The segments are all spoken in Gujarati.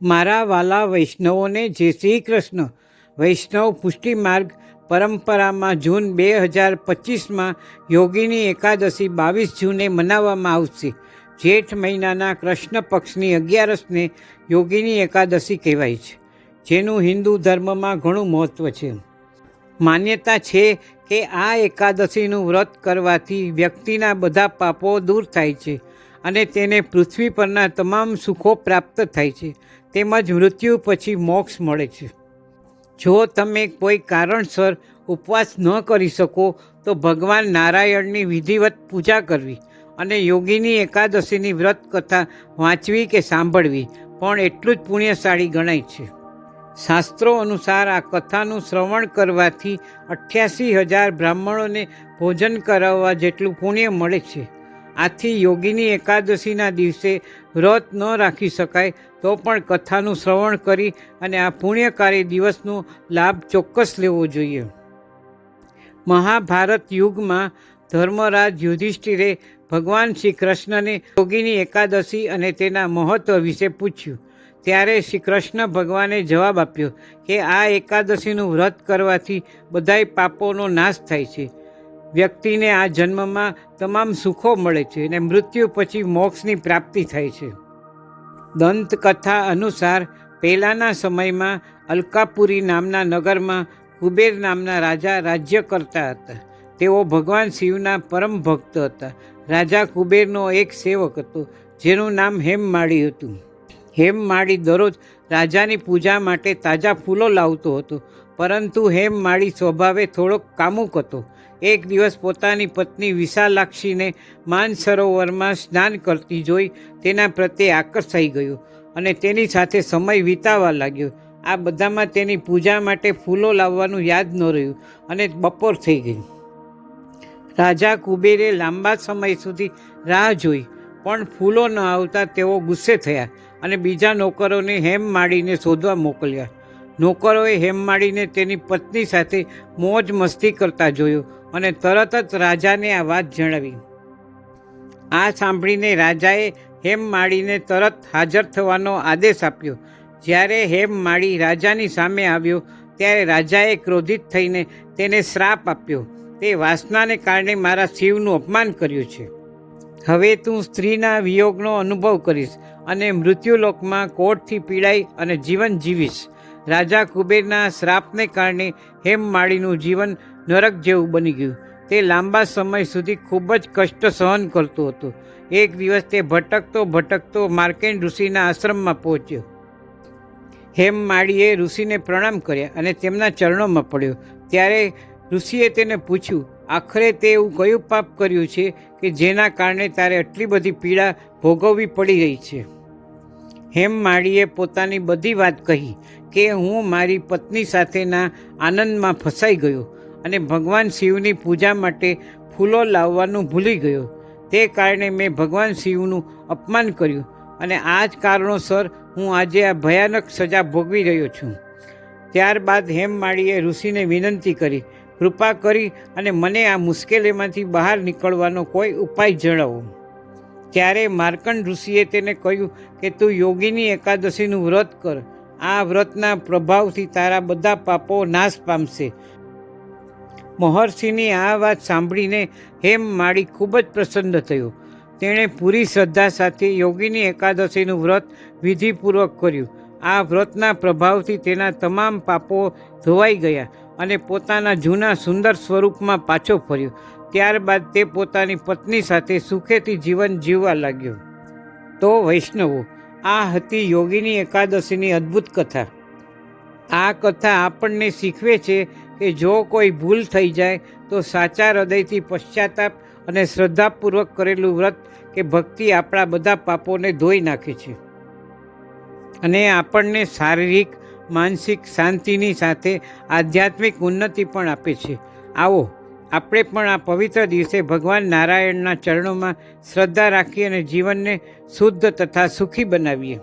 મારા વાલા વૈષ્ણવોને જે શ્રી કૃષ્ણ વૈષ્ણવ પુષ્ટિ માર્ગ પરંપરામાં જૂન બે હજાર પચીસમાં યોગીની એકાદશી બાવીસ જૂને મનાવવામાં આવશે. જેઠ મહિનાના કૃષ્ણ પક્ષની અગિયારસને યોગીની એકાદશી કહેવાય છે, જેનું હિન્દુ ધર્મમાં ઘણું મહત્ત્વ છે. માન્યતા છે કે આ એકાદશીનું વ્રત કરવાથી વ્યક્તિના બધા પાપો દૂર થાય છે. અને તેને પૃથ્વી પરના તમામ સુખો પ્રાપ્ત થાય છે. તેમજ મૃત્યુ પછી મોક્ષ મળે છે. જો તમે કોઈ કારણસર ઉપવાસ ન કરી શકો, તો ભગવાન નારાયણની વિધિવત પૂજા કરવી અને યોગીની એકાદશીની વ્રત કથા વાંચવી કે સાંભળવી પણ એટલું જ પુણ્યશાળી ગણાય છે. શાસ્ત્રો અનુસાર આ કથાનું શ્રવણ કરવાથી અઠ્યાસી હજાર બ્રાહ્મણોને ભોજન કરાવવા જેટલું પુણ્ય મળે છે. આથી યોગીની એકાદશીના દિવસે વ્રત ન રાખી શકાય તો પણ કથાનું શ્રવણ કરી અને આ પુણ્યકારી દિવસનો લાભ ચોક્કસ લેવો જોઈએ. મહાભારત યુગમાં ધર્મરાજ યુધિષ્ઠિરે ભગવાન શ્રી કૃષ્ણને યોગીની એકાદશી અને તેના મહત્વ વિશે પૂછ્યું. ત્યારે શ્રી કૃષ્ણ ભગવાને જવાબ આપ્યો કે આ એકાદશીનું વ્રત કરવાથી બધાય પાપોનો નાશ થાય છે. વ્યક્તિને આ જન્મમાં તમામ સુખો મળે છે અને મૃત્યુ પછી મોક્ષની પ્રાપ્તિ થાય છે. દંતકથા અનુસાર પહેલાંના સમયમાં અલકાપુરી નામના નગરમાં કુબેર નામના રાજા રાજ્ય કરતા હતા. તેઓ ભગવાન શિવના પરમ ભક્ત હતા. રાજા કુબેરનો એક સેવક હતો, જેનું નામ હેમમાળી હતું. હેમમાળી દરરોજ રાજાની પૂજા માટે તાજા ફૂલો લાવતો હતો. પરંતુ હેમ માળી સ્વભાવે થોડોક કામુક હતો. એક દિવસ પોતાની પત્ની વિશાલાક્ષીને માનસરોવરમાં સ્નાન કરતી જોઈ તેના પ્રત્યે આકર્ષાઈ ગયો અને તેની સાથે સમય વિતાવવા લાગ્યો. આ બધામાં તેની પૂજા માટે ફૂલો લાવવાનું યાદ ન રહ્યું અને બપોર થઈ ગઈ. રાજા કુબેરે લાંબા સમય સુધી રાહ જોઈ, પણ ફૂલો ન આવતા તેઓ ગુસ્સે થયા અને બીજા નોકરોને હેમ માળીને શોધવા મોકલ્યા. નોકરોએ હેમ માળીને તેની પત્ની સાથે મોજ મસ્તી કરતા જોયો અને તરત જ રાજાને આ વાત જણાવી. આ સાંભળીને રાજાએ હેમ માળીને તરત હાજર થવાનો આદેશ આપ્યો. જ્યારે હેમ માળી રાજાની સામે આવ્યો, ત્યારે રાજાએ ક્રોધિત થઈને તેને શ્રાપ આપ્યો. તે વાસનાને કારણે મારા શિવનું અપમાન કર્યું છે. હવે તું સ્ત્રીના વિયોગનો અનુભવ કરીશ અને મૃત્યુલોકમાં કોટથી પીડાઈ અને જીવન જીવીશ. રાજા કુબેરના શ્રાપને કારણે હેમમાળીનું જીવન નરક જેવું બની ગયું. તે લાંબા સમય સુધી ખૂબ જ કષ્ટ સહન કરતો હતો. એક દિવસ તે ભટકતો ભટકતો માર્કેન્ડ ઋષિના આશ્રમમાં પહોંચ્યો. હેમમાળીએ ઋષિને પ્રણામ કર્યા અને તેમના ચરણોમાં પડ્યો. ત્યારે ઋષિએ તેને પૂછ્યું, આખરે તે એવું કયું પાપ કર્યું છે કે જેના કારણે તારે આટલી બધી પીડા ભોગવવી પડી રહી છે? હેમમાળીએ પોતાની બધી વાત કહી કે હું મારી પત્ની સાથેના આનંદમાં ફસાઈ ગયો અને ભગવાન શિવની પૂજા માટે ફૂલો લાવવાનું ભૂલી ગયો. તે કારણે મેં ભગવાન શિવનું અપમાન કર્યું અને આ જ કારણોસર હું આજે આ ભયાનક સજા ભોગવી રહ્યો છું. ત્યારબાદ હેમમાળીએ ઋષિને વિનંતી કરી, કૃપા કરી અને મને આ મુશ્કેલીમાંથી બહાર નીકળવાનો કોઈ ઉપાય જણાવો. ત્યારે માર્કંડ ઋષિએ તેને કહ્યું કે તું યોગીની એકાદશીનું વ્રત કર. આ વ્રતના પ્રભાવથી તારા બધા પાપો નાશ પામશે. મહર્ષિની આ વાત સાંભળીને હેમ માળી ખૂબ જ પ્રસન્ન થયો. તેણે પૂરી શ્રદ્ધા સાથે યોગીની એકાદશીનું વ્રત વિધિપૂર્વક કર્યું. આ વ્રતના પ્રભાવથી તેના તમામ પાપો ધોવાઈ ગયા અને પોતાના જૂના સુંદર સ્વરૂપમાં પાછો ફર્યો. ત્યારબાદ તે પોતાની પત્ની સાથે સુખેથી જીવન જીવવા લાગ્યો. તો વૈષ્ણવો, આ હતી યોગીની એકાદશીની અદ્ભુત કથા. આ કથા આપણને શીખવે છે કે જો કોઈ ભૂલ થઈ જાય, તો સાચા હૃદયથી પશ્ચાતાપ અને શ્રદ્ધાપૂર્વક કરેલું વ્રત કે ભક્તિ આપણા બધા પાપોને ધોઈ નાખે છે. અને આપણને શારીરિક, માનસિક શાંતિની સાથે આધ્યાત્મિક ઉન્નતિ પણ આપે છે. આવો આપણે પણ આ પવિત્ર દિવસે ભગવાન નારાયણના ચરણોમાં શ્રદ્ધા રાખી અને જીવનને શુદ્ધ તથા સુખી બનાવીએ.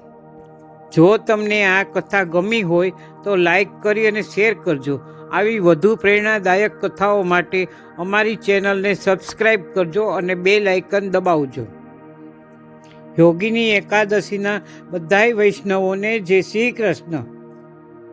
જો તમને આ કથા ગમી હોય તો લાઈક કરી અને શેર કરજો. આવી વધુ પ્રેરણાદાયક કથાઓ માટે અમારી ચેનલને સબસ્ક્રાઈબ કરજો અને બે લાઇકન દબાવજો. યોગીની એકાદશીના બધાય વૈષ્ણવોને જય શ્રી કૃષ્ણ.